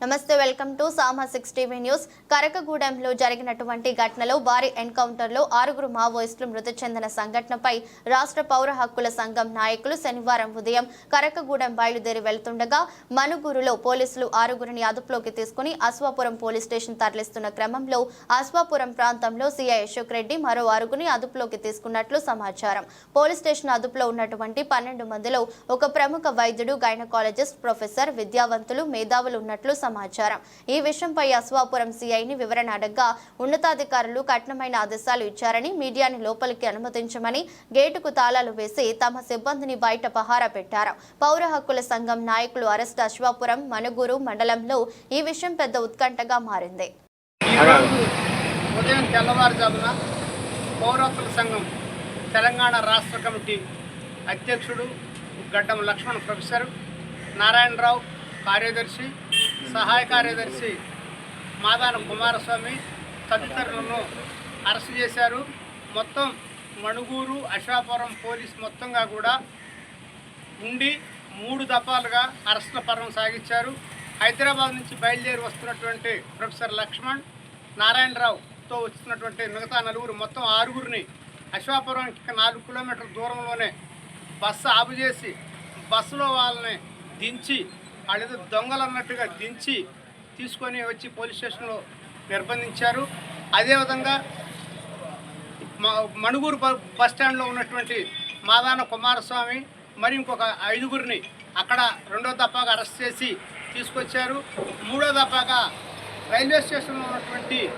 నమస్తే welcome to సామా six TV news. కరకగూడెంలో జరిగినటువంటి ఘటనలో భారీ ఎన్కౌంటర్లో ఆరుగురు మావోయిస్టులు మృతి చెందిన సంఘటనపై రాష్ట్ర పౌర హక్కుల సంఘం నాయకులు శనివారం ఉదయం కరకగూడెం బయలుదేరి వెళ్తుండగా మనుగురులో పోలీసులు ఆరుగురిని అదుపులోకి తీసుకుని అశ్వాపురం పోలీస్ స్టేషన్ తరలిస్తున్న క్రమంలో అశ్వాపురం ప్రాంతంలో సీఐ అశోక్ రెడ్డి మరో ఆరుగురిని అదుపులోకి తీసుకున్నట్లు సమాచారం. పోలీస్ స్టేషన్ అదుపులో ఉన్నటువంటి పన్నెండు మందిలో ఒక ప్రముఖ వైద్యుడు గైనకాలజిస్ట్ ప్రొఫెసర్ విద్యావంతులు మేధావులు ఉన్నట్లు సమాచారం. ఈ విషయంపై అశ్వాపురం సీఐని వివరణ అడగ్గా ఉన్నతాధికారులు కఠినమైన ఆదేశాలు ఇచ్చారని మీడియాని లోపలికి అనుమతించమని గేటుకు తాళాలు వేసి తమ సిబ్బందిని బయట పహారా పెట్టారు. పౌర హక్కుల సంఘం నాయకులు అరెస్ట్ అశ్వాపురం మనుగూరు మండలంలో ఈ విషయం పెద్ద ఉత్కంఠగా మారింది. ఉదయం తెల్లవారుజామున పౌరత్వ సంఘం తెలంగాణ రాష్ట్ర కమిటీ అధ్యక్షుడు గడ్డం లక్ష్మణ్ ప్రొఫెసర్ నారాయణరావు కార్యదర్శి సహాయ కార్యదర్శి మాదాన కుమారస్వామి తదితరులను అరెస్ట్ చేశారు. మొత్తం మణుగూరు అశ్వాపురం పోలీస్ మొత్తంగా కూడా ఉండి మూడు దఫాలుగా అరెస్టుల పర్వం సాగించారు. హైదరాబాద్ నుంచి బయలుదేరి వస్తున్నటువంటి ప్రొఫెసర్ లక్ష్మణ్ నారాయణరావుతో వచ్చినటువంటి మిగతా నలుగురు మొత్తం ఆరుగురిని అశ్వాపురానికి నాలుగు కిలోమీటర్ల దూరంలోనే బస్సు ఆపు చేసి బస్సులో వాళ్ళని దించి వాళ్ళేదో దొంగలు అన్నట్టుగా దించి తీసుకొని వచ్చి పోలీస్ స్టేషన్లో నిర్బంధించారు. అదేవిధంగా మ- మణుగూరు బ- బస్ స్టాండ్లో ఉన్నటువంటి మాదాన కుమారస్వామి మరి ఇంకొక ఐదుగురిని అక్కడ రెండో దఫాగా అరెస్ట్ చేసి తీసుకొచ్చారు. మూడో దఫాగా రైల్వే స్టేషన్లో ఉన్నటువంటి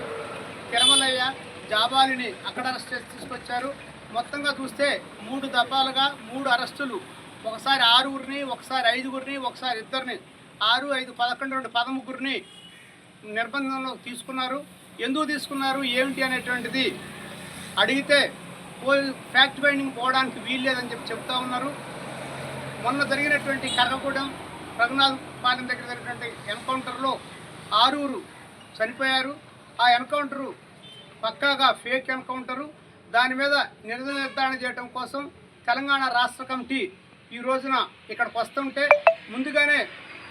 తిరుమలయ్య జాబాలిని అక్కడ అరెస్ట్ చేసి తీసుకొచ్చారు. మొత్తంగా చూస్తే మూడు దఫాలుగా మూడు అరెస్టులు ఒకసారి ఆరుగురిని ఒకసారి ఐదుగురిని ఒకసారి ఇద్దరిని. ఆరు ఐదు పదకొండు రెండు పదముగ్గురిని నిర్బంధంలో తీసుకున్నారు. ఎందుకు తీసుకున్నారు? ఏమిటి అనేటువంటిది అడిగితే ఫ్యాక్ట్ ఫైండింగ్ పోవడానికి వీల్లేదని చెప్పి చెప్తా ఉన్నారు. మొన్న జరిగినటువంటి కర్రగూడెం రఘునాథ్ పాలెం దగ్గర జరిగినటువంటి ఎన్కౌంటర్లో ఆరుగురు చనిపోయారు. ఆ ఎన్కౌంటరు పక్కాగా ఫేక్ ఎన్కౌంటరు. దాని మీద నిరసన నిర్ధారణ చేయడం కోసం తెలంగాణ రాష్ట్ర కమిటీ ఈ రోజున ఇక్కడికి వస్తుంటే ముందుగానే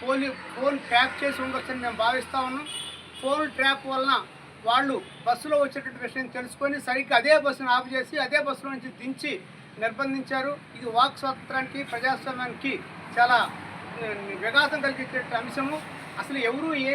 ఫోన్ ఫోన్ ట్రాప్ చేసి ఉండొచ్చని మేము భావిస్తా ఉన్నాం. ఫోన్ ట్రాప్ వలన వాళ్ళు బస్సులో వచ్చేటువంటి విషయం తెలుసుకొని సరిగ్గా అదే బస్సును ఆపు చేసి అదే బస్సులో నుంచి దించి నిర్బంధించారు. ఇది వాక్ స్వాతంత్రానికి ప్రజాస్వామ్యానికి చాలా విఘాతం కలిగించే అంశము. అసలు ఎవరు ఏ